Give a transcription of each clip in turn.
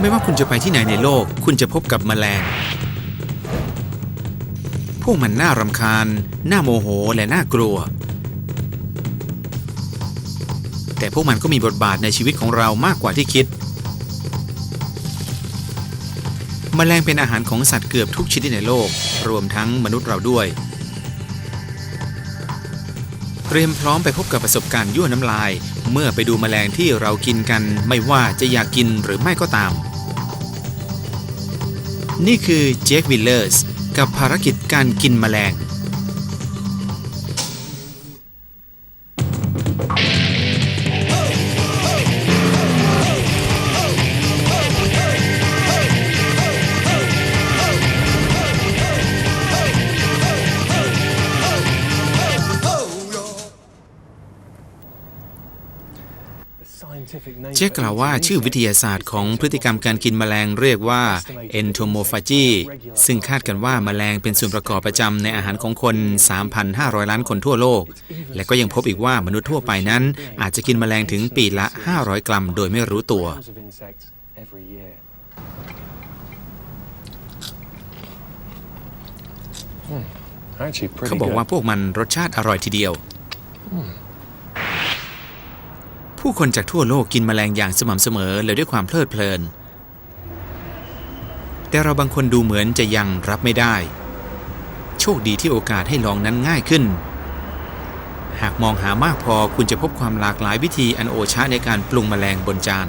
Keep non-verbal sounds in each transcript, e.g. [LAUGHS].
ไม่ว่าคุณจะไปที่ไหนในโลก คุณจะพบกับแมลง พวกมันน่ารำคาญ น่าโมโห และน่ากลัว แต่พวกมันก็มีบทบาทในชีวิตของเรามากกว่าที่คิด แมลงเป็นอาหารของสัตว์เกือบทุกชนิดในโลก รวมทั้งมนุษย์เราด้วย เตรียมพร้อมไปพบกับประสบการณ์ยั่วน้ำลาย เมื่อไปดูแมลงที่เรากินกันไม่ว่าจะอยากกินหรือไม่ก็ตาม นี่คือเจควิลเลอร์สกับภารกิจการกินแมลง เจ๊กล่าวว่าชื่อวิทยาศาสตร์ของพฤติกรรมการกินแมลงเรียกว่า entomophagy ซึ่งคาดกันว่าแมลงเป็นส่วนประกอบประจำในอาหารของคน 3,500 ล้านคนทั่วโลก และก็ยังพบอีกว่ามนุษย์ทั่วไปนั้น อาจจะกินแมลงถึงปีละ 500 กรัมโดยไม่รู้ตัว เขาบอกว่าพวกมันรสชาติอร่อยทีเดียว ผู้คนจากทั่วโลกกินแมลงอย่างสม่ำเสมอและด้วยความเพลิดเพลิน แต่เราบางคนดูเหมือนจะยังรับไม่ได้ โชคดีที่โอกาสให้ลองนั้นง่ายขึ้น หากมองหามากพอคุณจะพบความหลากหลายวิธีอันโอชะในการปรุงแมลงบนจาน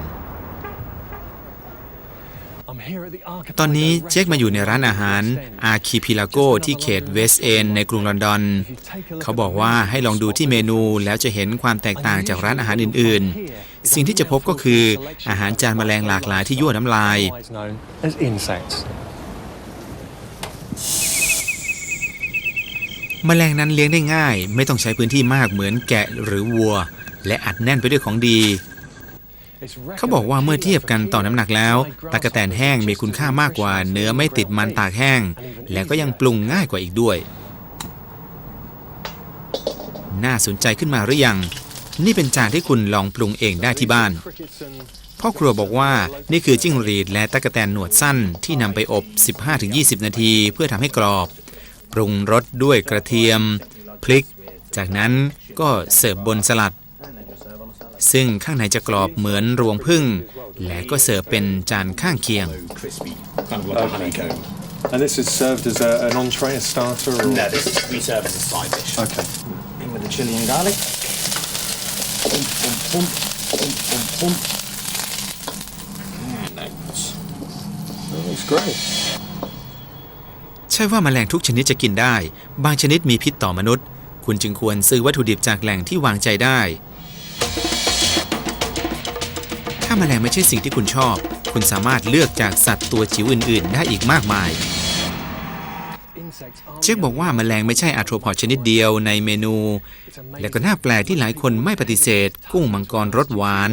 ตอนนี้เช็คมาอยู่ในร้านอาหารอาคิพิลาโกที่เขตเวสเอนในกรุงลอนดอน เขาบอกว่าให้ลองดูที่เมนูแล้วจะเห็นความแตกต่างจากร้านอาหารอื่น ๆ สิ่งที่จะพบก็คืออาหารจานแมลงหลากหลายที่ยั่วน้ำลาย แมลงนั้นเลี้ยงได้ง่าย ไม่ต้องใช้พื้นที่มากเหมือนแกะหรือวัว และอัดแน่นไปด้วยของดี เขาบอกว่าเมื่อเทียบกันต่อน้ำหนักแล้วตะกะแตนแห้งมีคุณค่ามากกว่า เนื้อไม่ติดมันตากแห้ง และก็ยังปรุงง่ายกว่าอีกด้วย น่าสนใจขึ้นมาหรือยัง นี่เป็นจานที่คุณลองปรุงเองได้ที่บ้าน พ่อครัวบอกว่านี่คือจิ้งหรีดและตะกะแตนหนวดสั้นที่นำไปอบ 15-20 นาทีเพื่อทำให้กรอบ ปรุงรสด้วยกระเทียม พริก จากนั้นก็เสิร์ฟบนสลัด ซึ่งข้างในจะกรอบเหมือนรวงพึ่ง และก็เสิร์ฟเป็นจานข้างเคียง crispy, kind of like a honeycomb. And this is served as a, an entree, a starter, or No, this is we serve as a side dish. okay. In with the chili and garlic. Boom, boom, boom, boom, boom, boom. And oats. That looks great. ใช่ว่าแมลงทุกชนิดจะกินได้ บางชนิดมีพิษต่อมนุษย์ คุณจึงควรซื้อวัตถุดิบจากแหล่งที่วางใจได้ ถ้าแมลงไม่ใช่สิ่งที่คุณชอบ คุณสามารถเลือกจากสัตว์ตัวจิ๋วอื่น ๆ ได้อีกมากมาย เช็คบอกว่าแมลงไม่ใช่อาโทรพอดชนิดเดียวในเมนู และก็น่าแปลกที่หลายคนไม่ปฏิเสธ กุ้งมังกรรสหวาน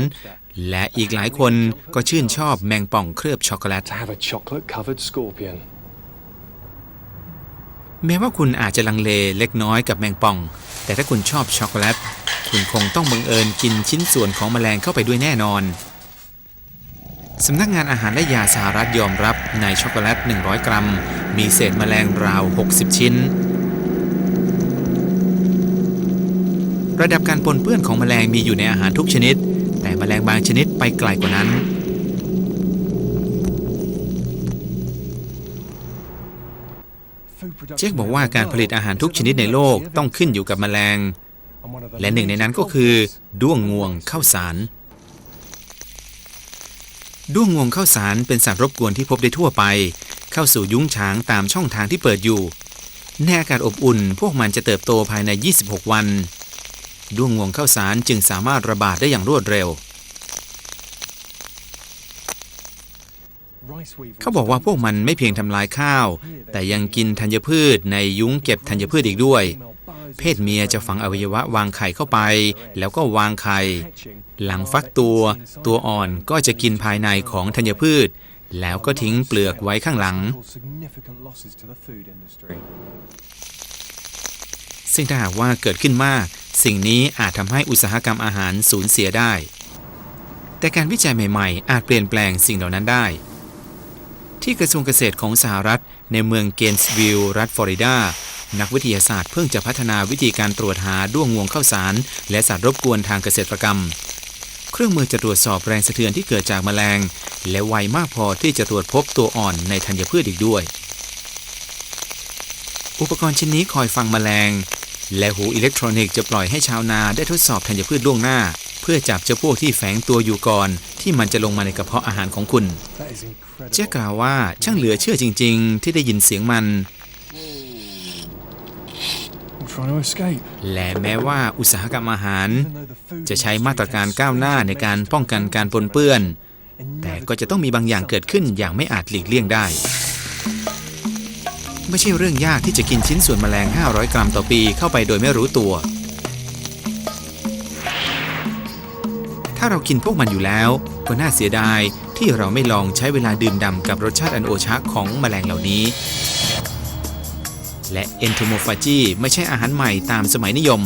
และอีกหลายคนก็ชื่นชอบแมงป่องเคลือบช็อกโกแลต To have a chocolate covered scorpion. แม้ว่าคุณอาจจะลังเลเล็กน้อยกับแมงป่อง แต่ถ้าคุณชอบช็อกโกแลต คุณคงต้องบังเอิญกินชิ้นส่วนของแมลงเข้าไปด้วยแน่นอน สำนักงานอาหารและยาสหรัฐยอมรับในช็อกโกแลต 100 กรัม มีเศษแมลงราว 60 ชิ้น ระดับการปนเปื้อนของแมลงมีอยู่ในอาหารทุกชนิด แต่แมลงบางชนิดไปไกลกว่านั้น เช็คบอกว่าการผลิตอาหารทุกชนิดในโลกต้องขึ้นอยู่กับแมลง และหนึ่งในนั้นก็คือด้วงงวงข้าวสาร ด้วงงวงข้าวสารเป็นสัตว์รบกวนที่พบได้ทั่วไป เข้าสู่ยุ้งฉางตามช่องทางที่เปิดอยู่ ในอากาศอบอุ่น พวกมันจะเติบโตภายใน 26 วัน ด้วงงวงข้าวสารจึงสามารถระบาดได้อย่างรวดเร็ว เขาบอกว่าพวกมันไม่เพียงทำลายข้าว แต่ยังกินธัญพืชในยุ้งเก็บธัญพืชอีกด้วย เพศเมียจะฝังอวัยวะวางไข่เข้าไป แล้วก็วางไข่ หลังฟักตัวตัวอ่อนก็จะกินภายในของธัญพืช แล้วก็ทิ้งเปลือกไว้ข้างหลัง ซึ่งถ้าหากว่าเกิดขึ้นมาก สิ่งนี้อาจทำให้อุตสาหกรรมอาหารสูญเสียได้ แต่การวิจัยใหม่ๆ อาจเปลี่ยนแปลงสิ่งเหล่านั้นได้ ที่กระทรวงเกษตรของสหรัฐ ในเมืองเกนส์วิลล์รัฐฟลอริดานักวิทยาศาสตร์เพิ่งจะพัฒนาวิธีการตรวจหาด้วงงวงข้าวสาร และสัตว์รบกวนทางเกษตรกรรม เครื่องมือจะตรวจสอบแรงสะเทือนที่เกิดจากแมลง และไวมากพอที่จะตรวจพบตัวอ่อนในธัญพืชอีกด้วย อุปกรณ์ชิ้นนี้คอยฟังแมลง และหูอิเล็กทรอนิกส์จะปล่อยให้ชาวนาได้ทดสอบธัญพืชล่วงหน้า เพื่อจับเจ้าพวกที่แฝงตัวอยู่ก่อน ที่มันจะลงมาในกระเพาะอาหารของคุณ That is incredible. เจ๊กล่าวว่าช่างเหลือเชื่อจริง ๆ ที่ได้ยินเสียงมัน และแม้ว่าอุตสาหกรรมอาหาร Even though the food จะใช้ industry มาตรการ has ก้าวหน้าในการป้องกันการปนเปื้อน inevitably แต่ก็จะต้องมีบางอย่างเกิดขึ้นอย่างไม่อาจหลีกเลี่ยงได้ ไม่ใช่เรื่องยากที่จะกินชิ้นส่วนแมลง 500 กรัมต่อปีเข้าไปโดยไม่รู้ตัว ถ้าเรากินพวกมันอยู่แล้ว ก็น่าเสียดายที่เราไม่ลองใช้เวลาดื่มด่ำกับรสชาติอันโอชะของแมลงเหล่านี้ และเอนโทโมฟาจีไม่ใช่อาหารใหม่ตามสมัยนิยม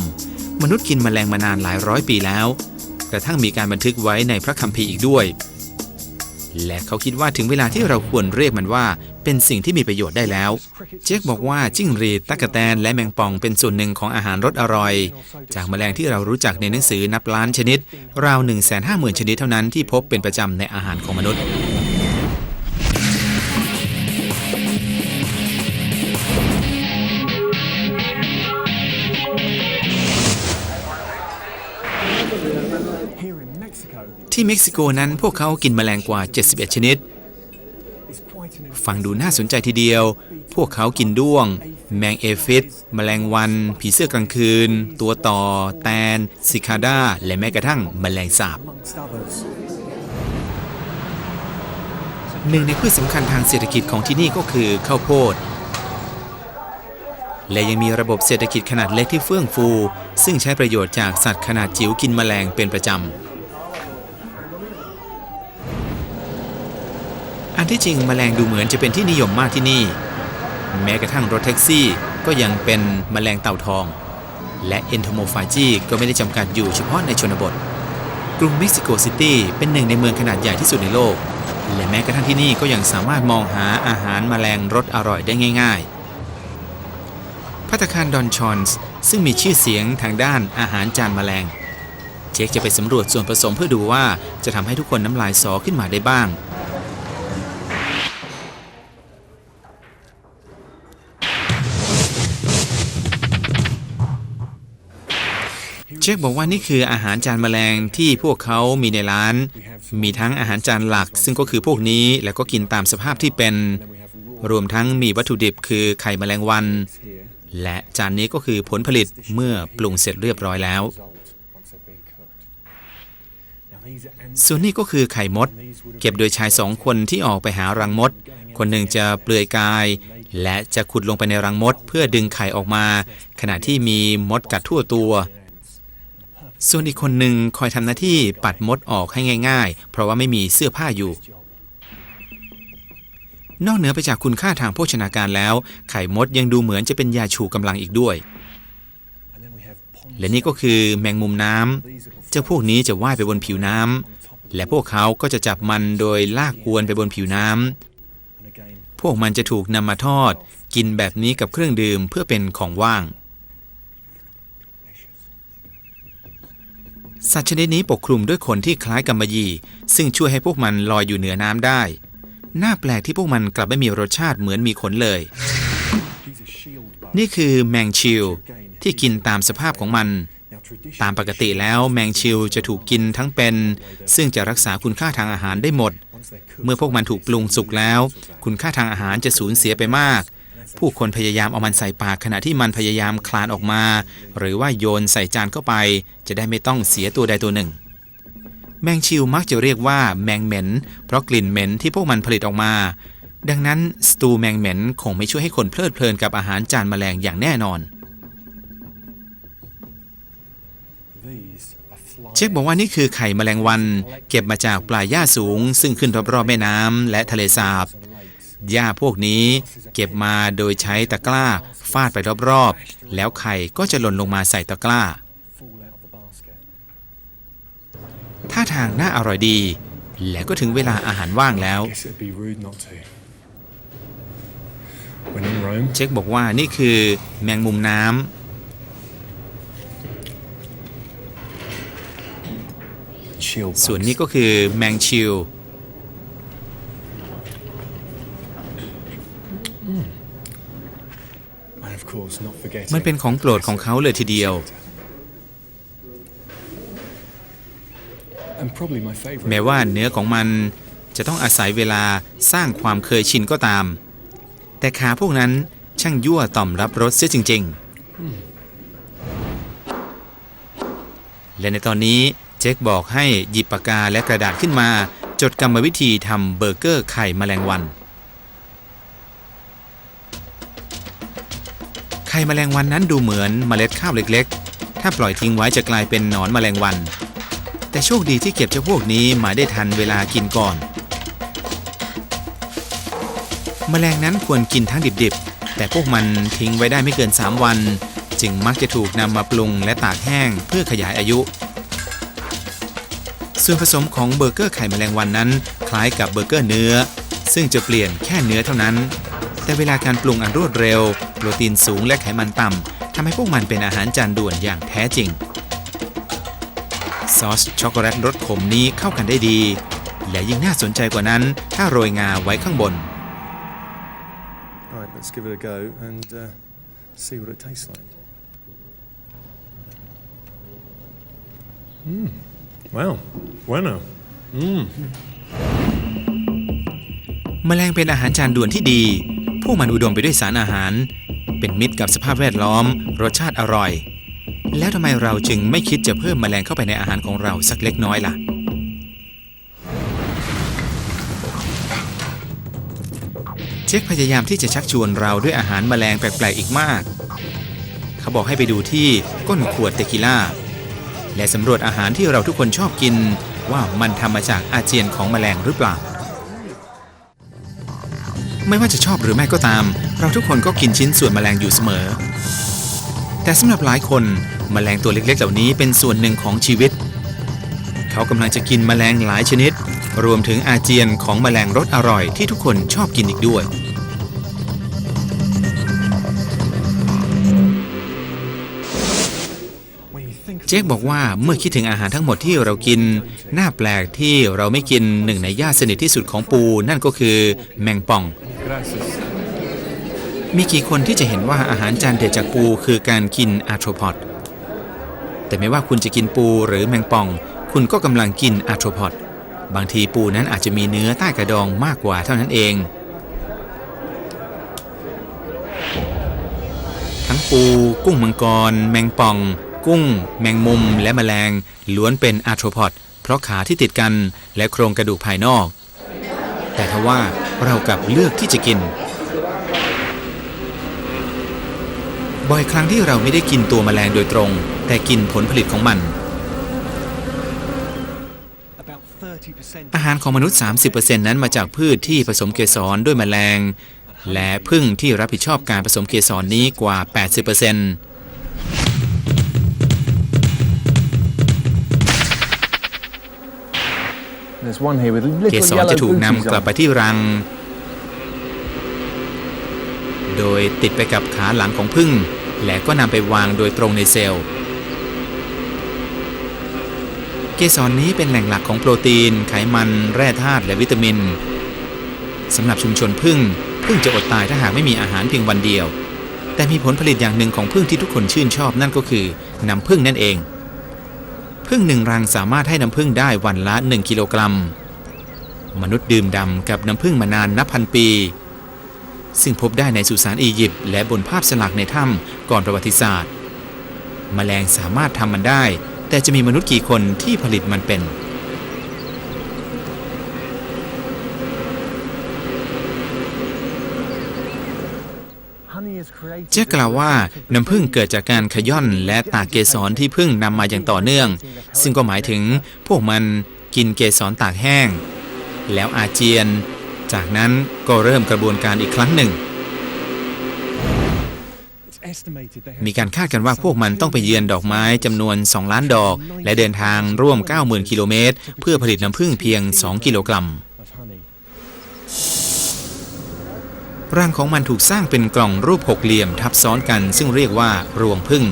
มนุษย์กินแมลงมานานหลายร้อยปีแล้ว กระทั่งมีการบันทึกไว้ในพระคัมภีร์อีกด้วย และเขาคิดว่าถึงเวลาที่เราควรเรียกมันว่า เป็นสิ่งที่มีประโยชน์ได้แล้ว เจคบอกว่าจิ้งหรีดตั๊กแตนและแมงป่องเป็นส่วนหนึ่งของอาหารรสอร่อย จากแมลงที่เรารู้จักในหนังสือนับล้านชนิด ราว 1 5 0 0 0 0 ชนิดเท่านั้นที่พบเป็นประจำในอาหารของมนุษย์ ที่เม็กซิโกนั้นพวกเขากินแมลงกว่า 71 ชนิด ฟังดูน่าสนใจทีเดียว พวกเขากินด้วง แมงเอฟิดแมลงวัน ผีเสื้อกลางคืน ตัวต่อ แตน ซิคาด้า และแม้กระทั่งแมลงสาบหนึ่งในพืชสำคัญทางเศรษฐกิจของที่นี่ก็คือข้าวโพด และยังมีระบบเศรษฐกิจขนาดเล็กที่เฟื่องฟู ซึ่งใช้ประโยชน์จากสัตว์ขนาดจิ๋วกินแมลงเป็นประจำ ที่จริงแมลงดูเหมือนจะเป็นที่นิยมมากที่นี่ แม้กระทั่งรถแท็กซี่ก็ยังเป็นแมลงเต่าทอง และเอนโทโมฟาจีก็ไม่ได้จำกัดอยู่เฉพาะในชนบท กรุงเม็กซิโกซิตี้เป็นหนึ่งในเมืองขนาดใหญ่ที่สุดในโลก และแม้กระทั่งที่นี่ก็ยังสามารถมองหาอาหารแมลงรสอร่อยได้ง่าย ๆ พัตตาคารดอนชอนส์ซึ่งมีชื่อเสียงทางด้านอาหารจานแมลง เจคจะไปสำรวจส่วนผสมเพื่อดูว่าจะทำให้ทุกคนน้ำลายสอขึ้นมาได้บ้าง ชคบอกว่านี่คืออาหารจานแมลงที่พวกเขามีในร้าน มีทั้งอาหารจานหลัก ซึ่งก็คือพวกนี้แล้วก็กินตามสภาพที่เป็น รวมทั้งมีวัตถุดิบคือไข่แมลงวัน และจานนี้ก็คือผลผลิตเมื่อปรุงเสร็จเรียบร้อยแล้ว ส่วนนี้ก็คือไข่มด เก็บโดยชายสองคนที่ออกไปหารังมด คนหนึ่งจะเปลือยกายและจะขุดลงไปในรังมด เพื่อดึงไข่ออกมา ขณะที่มีมดกัดทั่วตัว ส่วนอีกคนหนึ่งคอยทำหน้าที่ปัดมดออกให้ง่าย ๆ เพราะว่าไม่มีเสื้อผ้าอยู่ นอกเหนือไปจากคุณค่าทางโภชนาการแล้ว ไข่มดยังดูเหมือนจะเป็นยาชูกำลังอีกด้วย และนี่ก็คือแมงมุมน้ำเจ้าพวกนี้จะว่ายไปบนผิวน้ำและพวกเขาก็จะจับมันโดยลากอวนไปบนผิวน้ำพวกมันจะถูกนำมาทอด กินแบบนี้กับเครื่องดื่มเพื่อเป็นของว่าง สัตว์ชนิดนี้ปกคลุมด้วยขนที่คล้ายกำมะหยี่ซึ่งช่วยให้พวกมันลอยอยู่เหนือน้ำได้ น่าแปลกที่พวกมันกลับไม่มีรสชาติเหมือนมีขนเลย นี่คือแมงชิลที่กินตามสภาพของมัน ตามปกติแล้วแมงชิลจะถูกกินทั้งเป็น ซึ่งจะรักษาคุณค่าทางอาหารได้หมด เมื่อพวกมันถูกปรุงสุกแล้ว คุณค่าทางอาหารจะสูญเสียไปมาก ผู้คนพยายามเอามันใส่ปากขณะที่มันพยายามคลานออกมา หรือว่าโยนใส่จานเข้าไป จะได้ไม่ต้องเสียตัวใดตัวหนึ่ง แมงชิลมักจะเรียกว่าแมงเหม็น เพราะกลิ่นเหม็นที่พวกมันผลิตออกมา ดังนั้นสตูแมงเหม็นคงไม่ช่วยให้คนเพลิดเพลินกับอาหารจานแมลงอย่างแน่นอน เช็คบอกว่านี่คือไข่แมลงวัน เก็บมาจากปลายหญ้าสูง ซึ่งขึ้นรอบๆแม่น้ำและทะเลสาบ หญ้าพวกนี้เก็บมาโดยใช้ตะกร้าฟาดไปรอบๆ แล้วไข่ก็จะหล่นลงมาใส่ตะกร้า ท่าทางน่าอร่อยดี และก็ถึงเวลาอาหารว่างแล้ว เช็คบอกว่านี่คือแมงมุมน้ำส่วนนี้ก็คือแมงชิล And of course, not forgetting. มันเป็นของโปรดของเขาเลยทีเดียว And probably my favorite. แม้ว่าเนื้อของมันจะต้องอาศัยเวลาสร้างความเคยชินก็ตาม แต่ขาพวกนั้นช่างยั่วต่อมรับรสเสียจริง ๆ และในตอนนี้เจคบอกให้หยิบปากกาและกระดาษขึ้นมา จดกรรมวิธีทำเบอร์เกอร์ไข่แมลงวัน ไข่แมลงวันนั้นดูเหมือนเมล็ดข้าวเล็กๆ ถ้าปล่อยทิ้งไว้จะกลายเป็นหนอนแมลงวัน แต่โชคดีที่เก็บเจ้าพวกนี้มาได้ทันเวลากินก่อน แมลงนั้นควรกินทั้งดิบๆ แต่พวกมันทิ้งไว้ได้ไม่เกิน 3 วัน จึงมักจะถูกนำมาปรุงและตากแห้งเพื่อขยายอายุ ส่วนผสมของเบอร์เกอร์ไข่แมลงวันนั้น คล้ายกับเบอร์เกอร์เนื้อ ซึ่งจะเปลี่ยนแค่เนื้อเท่านั้น แต่เวลาการปรุงอันรวดเร็ว โปรตีนสูงและไขมันต่ำทำให้พวกมันเป็นอาหารจานด่วนอย่างแท้จริง ซอสช็อกโกแลตรสขมนี้เข้ากันได้ดี และยิ่งน่าสนใจกว่านั้น ถ้าโรยงาไว้ข้างบน Right, let's give it a go and uh, see what it tastes like. Mmm. Wow. Bueno. Mmm. แมลงเป็นอาหารจานด่วนที่ดี พวกมันอุดมไปด้วยสารอาหาร เป็นมิตรกับสภาพแวดล้อม รสชาติอร่อย แล้วทำไมเราจึงไม่คิดจะเพิ่มแมลงเข้าไปในอาหารของเราสักเล็กน้อยล่ะ เจคพยายามที่จะชักชวนเราด้วยอาหารแมลงแปลกๆอีกมาก เขาบอกให้ไปดูที่ก้นขวดเตกิล่า และสำรวจอาหารที่เราทุกคนชอบกินว่ามันทำมาจากอาเจียนของแมลงหรือเปล่า ไม่ว่าจะชอบหรือไม่ก็ตาม เราทุกคนก็กินชิ้นส่วนแมลงอยู่เสมอ แต่สำหรับหลายคนแมลงตัวเล็กๆเหล่านี้เป็นส่วนหนึ่งของชีวิต เขากำลังจะกินแมลงหลายชนิด รวมถึงอาเจียนของแมลงรสอร่อยที่ทุกคนชอบกินอีกด้วย เจคบอกว่าเมื่อคิดถึงอาหารทั้งหมดที่เรากินน่าแปลกที่เราไม่กินหนึ่งในญาติสนิทที่สุดของปู นั่นก็คือแมงป่อง มีกี่คนที่จะเห็นว่าอาหารจานเด็ดจากปูคือการกินอารโทรพอดแต่ไม่ว่าคุณจะกินปูหรือแมงป่อง คุณก็กำลังกินอารโทรพอดบางทีปูนั้นอาจจะมีเนื้อใต้กระดองมากกว่าเท่านั้นเอง ทั้งปู กุ้งมังกร แมงป่อง กุ้ง แมงมุม และแมลง ล้วนเป็นอาโทรพอดเพราะขาที่ติดกันและโครงกระดูกภายนอก แต่ทว่าเรากลับเลือกที่จะกิน บ่อยครั้งที่เราไม่ได้กินตัวแมลงโดยตรง แต่กินผลผลิตของมัน อาหารของมนุษย์ 30%นั้นมาจากพืชที่ผสมเกสรด้วยแมลง และพึ่งที่รับผิดชอบการผสมเกสรนี้กว่า 80% เก little สร yellow จะถูก booties นำกลับ on. ไปที่รัง โดยติดไปกับขาหลังของพึ่ง และก็นำไปวางโดยตรงในเซลล์ เกสรนี้เป็นแหล่งหลักของโปรตีน ไขมันแร่ธาตุและวิตามินสำหรับชุมชนพึ่งพึ่งจะอดตายถ้าหากไม่มีอาหารเพียงวันเดียว แต่มีผลผลิตอย่างหนึ่งของพึ่งที่ทุกคนชื่นชอบนั่นก็คือน้ำพึ่งนั่นเอง พึ่งหนึ่งรังสามารถให้น้ำพึ่งได้วันละ 1 กิโลกรัม มนุษย์ดื่มดำกับน้ำพึ่งมานานนับพันปี ซึ่งพบได้ในสุสานอียิปต์และบนภาพสลักในถ้ำก่อนประวัติศาสตร์แมลงสามารถทำมันได้ แต่จะมีมนุษย์กี่คนที่ผลิตมันเป็น Honey is created เจ๊กล่าวว่าน้ำผึ้งเกิดจากการขย่อนและตากเกสรที่ผึ้งนำมาอย่างต่อเนื่อง ซึ่งก็หมายถึงพวกมันกินเกสรตากแห้ง แล้วอาเจียน จากนั้นก็เริ่มกระบวนการอีกครั้งหนึ่ง มีการคาดกันว่าพวกมันต้องไปเยือนดอกไม้จำนวน 2 ล้านดอก และเดินทางร่วม 90,000 กิโลเมตร เพื่อผลิตน้ำผึ้งเพียง 2 กิโลกรัม of honey. รังของมันถูกสร้างเป็นกล่องรูปหกเหลี่ยมทับซ้อนกัน ซึ่งเรียกว่ารวงผึ้ง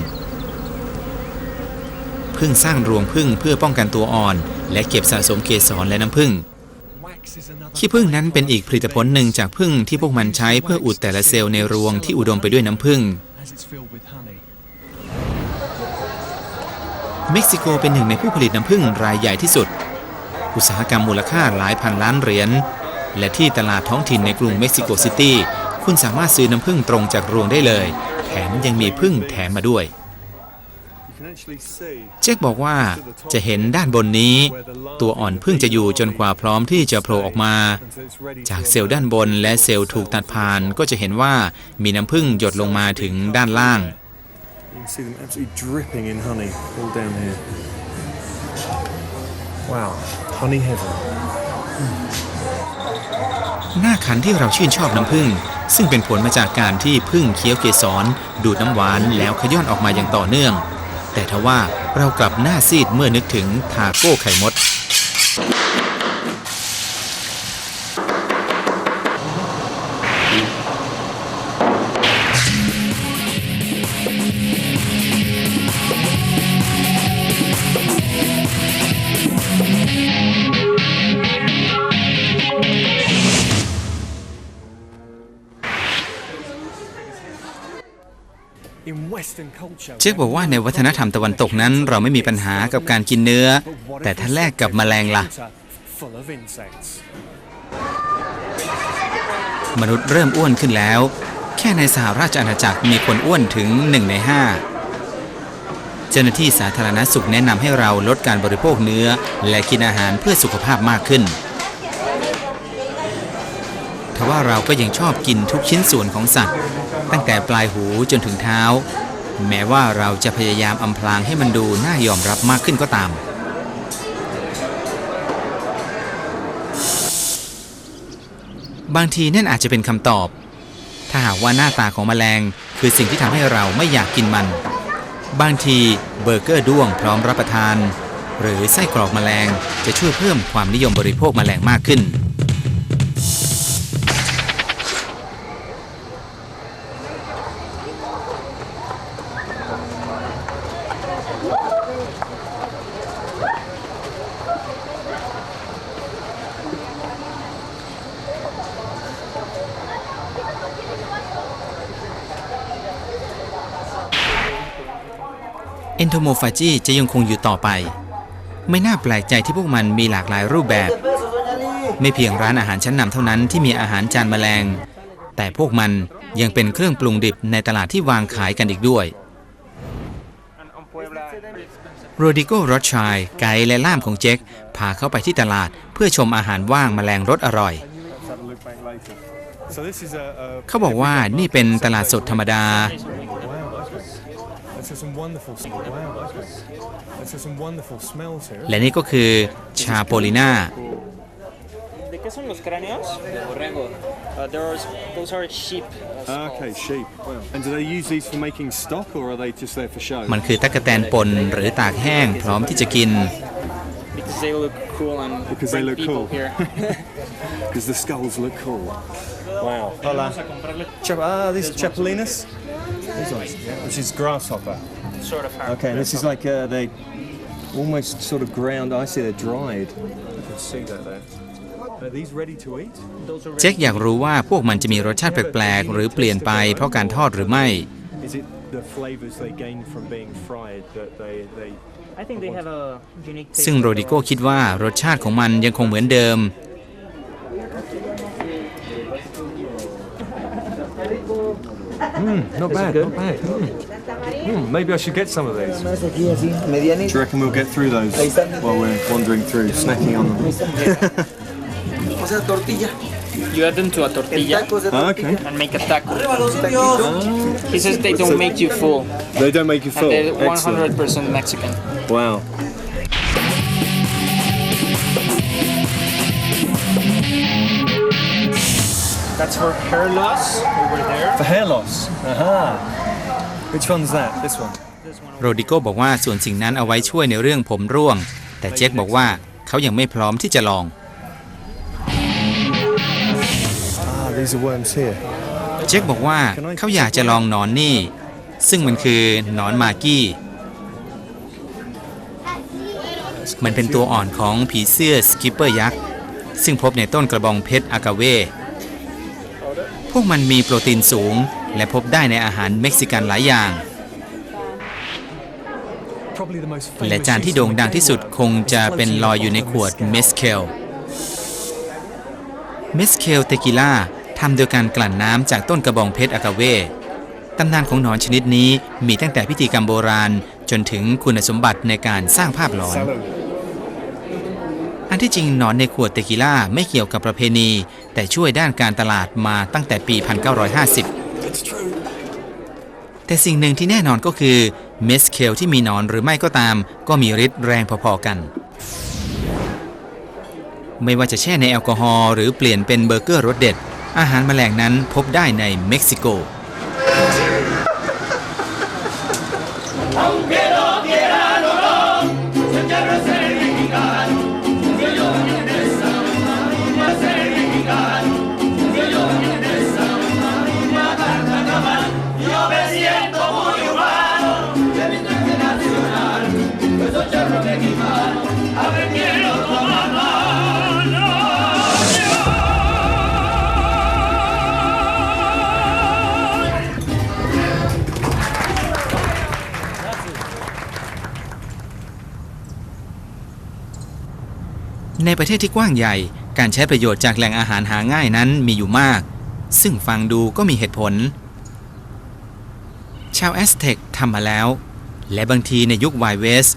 ผึ้งสร้างรวงผึ้งเพื่อป้องกันตัวอ่อน และเก็บสะสมเกสรและน้ำผึ้ง Wax is another ขี้ผึ้งนั้นเป็นอีกผลิตผลหนึ่งจากผึ้งที่พวกมันใช้เพื่ออุดแต่ละเซลล์ในรวงที่อุดมไปด้วยน้ำผึ้งเม็กซิโกเป็นหนึ่งในผู้ผลิตน้ำผึ้งรายใหญ่ที่สุด อุตสาหกรรมมูลค่าหลายพันล้านเหรียญ และที่ตลาดท้องถิ่นในกรุงเม็กซิโกซิตี้ คุณสามารถซื้อน้ำผึ้งตรงจากรวงได้เลย แถมยังมีผึ้งแถมมาด้วยเจ๊กบอกว่าจะเห็นด้านบนนี้ ตัวอ่อนผึ้งจะอยู่จนกว่าพร้อมที่จะโผล่ออกมา จากเซลล์ด้านบนและเซลล์ถูกตัดผ่านก็จะเห็นว่ามีน้ำผึ้งหยดลงมาถึงด้านล่าง Wow, honey heaven. หน้าขันที่เราชื่นชอบน้ำผึ้งซึ่งเป็นผลมาจากการที่ผึ้งเคี้ยวเกสรดูดน้ำหวานแล้วขย้อนออกมาอย่างต่อเนื่อง แต่ทว่าเรากลับหน้าซีดเมื่อนึกถึงทาโก้ไข่มด เจ๊กบอกว่าในวัฒนธรรมตะวันตกนั้น เราไม่มีปัญหากับการกินเนื้อ แต่ถ้าแลกกับแมลงล่ะ มนุษย์เริ่มอ้วนขึ้นแล้ว แค่ในสหราชอาณาจักรมีคนอ้วนถึง 1 ใน 5 เจ้าหน้าที่สาธารณสุขแนะนำให้เราลดการบริโภคเนื้อ และกินอาหารเพื่อสุขภาพมากขึ้นทว่าเราก็ยังชอบกินทุกชิ้นส่วนของสัตว์ ตั้งแต่ปลายหูจนถึงเท้า แม้ว่าเราจะพยายามอำพรางให้มันดูน่ายอมรับมากขึ้นก็ตาม บางทีนั่นอาจจะเป็นคำตอบ ถ้าหากว่าหน้าตาของแมลง คือสิ่งที่ทำให้เราไม่อยากกินมัน บางทีเบอร์เกอร์ด้วงพร้อมรับประทาน หรือไส้กรอกแมลงจะช่วยเพิ่มความนิยมบริโภคแมลงมากขึ้น โทโมฟาจีจะยังคงอยู่ต่อไป ไม่น่าแปลกใจที่พวกมันมีหลากหลายรูปแบบ ไม่เพียงร้านอาหารชั้นนำเท่านั้นที่มีอาหารจานแมลง แต่พวกมันยังเป็นเครื่องปรุงดิบในตลาดที่วางขายกันอีกด้วยโรดิโกรสชัยไกด์และล่ามของเจ็คพาเข้าไปที่ตลาดเพื่อชมอาหารว่างแมลงรสอร่อย เขาบอกว่านี่เป็นตลาดสดธรรมดา และนี่ก็คือชาโปลิน่า ¿De qué son los cráneos? De borrego. Uh, those, those are sheep. uh, Ah, Okay, skulls. sheep. And do they use these for making stock, or are they just there for show? มันคือตั๊กแตนปนหรือตากแห้งพร้อมที่จะกิน Because they look cool and Because they bring look people cool. here. Because the skulls look cool. Wow. Hola. Chap- ah, this is chapelinas. This one, which is grasshopper. sort of hard. Okay, this is like uh, they almost sort of ground. I see they're dried. You can see that there. Are these ready to eat? Those are เจ๊กอยากรู้ว่าพวกมันจะมีรสชาติแปลกๆ หรือเปลี่ยนไปเพราะการทอดหรือไม่ Is it the flavours they gain from being fried that they they I think they have a unique taste. ซึ่งโรดิโกคิดว่ารสชาติของมันยังคงเหมือนเดิม Not bad, not bad. Mm, maybe I should get some of these. Más aquí así, medianito. Do you reckon we'll get through those while we're wandering through, snacking on them? [LAUGHS] O sea, tortilla. You add them to a tortilla taco Ah, okay. and make a taco. Los. He says they don't make you full. They don't make you And full. they're 100% Mexican. Wow. That's for hair loss over there. For hair loss. Aha. Which one's that? This one. โรดิโกบอกว่าส่วนสิ่งนั้นเอาไว้ช่วยในเรื่องผมร่วง แต่เจคบอกว่าเขายังไม่พร้อมที่จะลอง Ah, these are worms here. เจคบอกว่าเขาอยากจะลองหนอนนี่ ซึ่งมันคือหนอนมากี้ มันเป็นตัวอ่อนของผีเสื้อสกิปเปอร์ยักษ์ ซึ่งพบในต้นกระบองเพชรอากาเว พวกมันมีโปรตีนสูง และพบได้ในอาหารเม็กซิกันหลายอย่าง Probably the most และ famous จานที่โด่งดังที่สุดคงจะเป็นลอยอยู่ในขวดเมสเคล เมสเคลเตกิล่าทำโดยการกลั่นน้ำจากต้นกระบองเพชรอากาเวตำนานของหนอนชนิดนี้มีตั้งแต่พิธีกรรมโบราณ จนถึงคุณสมบัติในการสร้างภาพหลอน อันที่จริงหนอนในขวดเตกิล่าไม่เกี่ยวกับประเพณี แต่ช่วยด้านการตลาดมาตั้งแต่ปี 1950 แต่สิ่งหนึ่งที่แน่นอนก็คือเมสเคลที่มีหนอนหรือไม่ก็ตาม ก็มีฤทธิ์แรงพอๆกัน ไม่ว่าจะแช่ในแอลกอฮอล์หรือเปลี่ยนเป็นเบอร์เกอร์รสเด็ด อาหารแมลงนั้นพบได้ในเม็กซิโก ในประเทศที่กว้างใหญ่ การใช้ประโยชน์จากแหล่งอาหารหาง่ายนั้นมีอยู่มาก ซึ่งฟังดูก็มีเหตุผล ชาวแอสเท็กทำมาแล้ว และบางทีในยุคไวเวส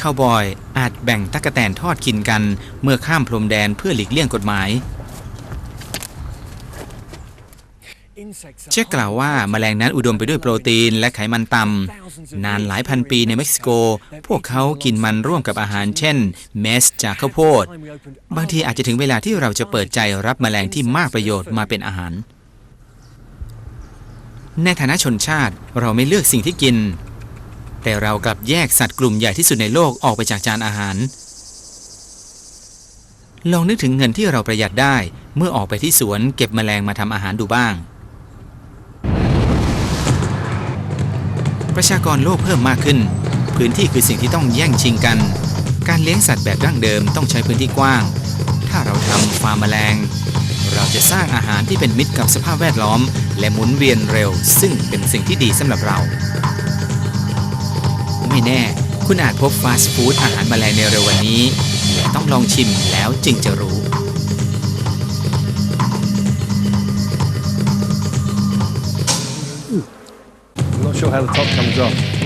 ข้าวบอยอาจแบ่งตั๊กแตนทอดกินกันเมื่อข้ามพรมแดนเพื่อหลีกเลี่ยงกฎหมาย เช็คกล่าวว่าแมลงนั้นอุดมไปด้วยโปรตีนและไขมันต่ำนานหลายพันปีในเม็กซิโก พวกเขากินมันร่วมกับอาหารเช่นเมสจากข้าวโพด บางทีอาจจะถึงเวลาที่เราจะเปิดใจรับแมลงที่มากประโยชน์มาเป็นอาหาร ในฐานะชนชาติเราไม่เลือกสิ่งที่กิน แต่เรากลับแยกสัตว์กลุ่มใหญ่ที่สุดในโลกออกไปจากจานอาหารลองนึกถึงเงินที่เราประหยัดได้ เมื่อออกไปที่สวนเก็บแมลงมาทำอาหารดูบ้าง ประชากรโลกเพิ่มมากขึ้น พื้นที่คือสิ่งที่ต้องแย่งชิงกัน การเลี้ยงสัตว์แบบดั้งเดิมต้องใช้พื้นที่กว้าง ถ้าเราทำฟาร์มแมลง เราจะสร้างอาหารที่เป็นมิตรกับสภาพแวดล้อม และหมุนเวียนเร็ว ซึ่งเป็นสิ่งที่ดีสำหรับเรา ไม่แน่ คุณอาจพบฟาสต์ฟู้ดอาหารแมลงในเร็ววันนี้ ต้องลองชิมแล้วจึงจะรู้ sure how the top comes off.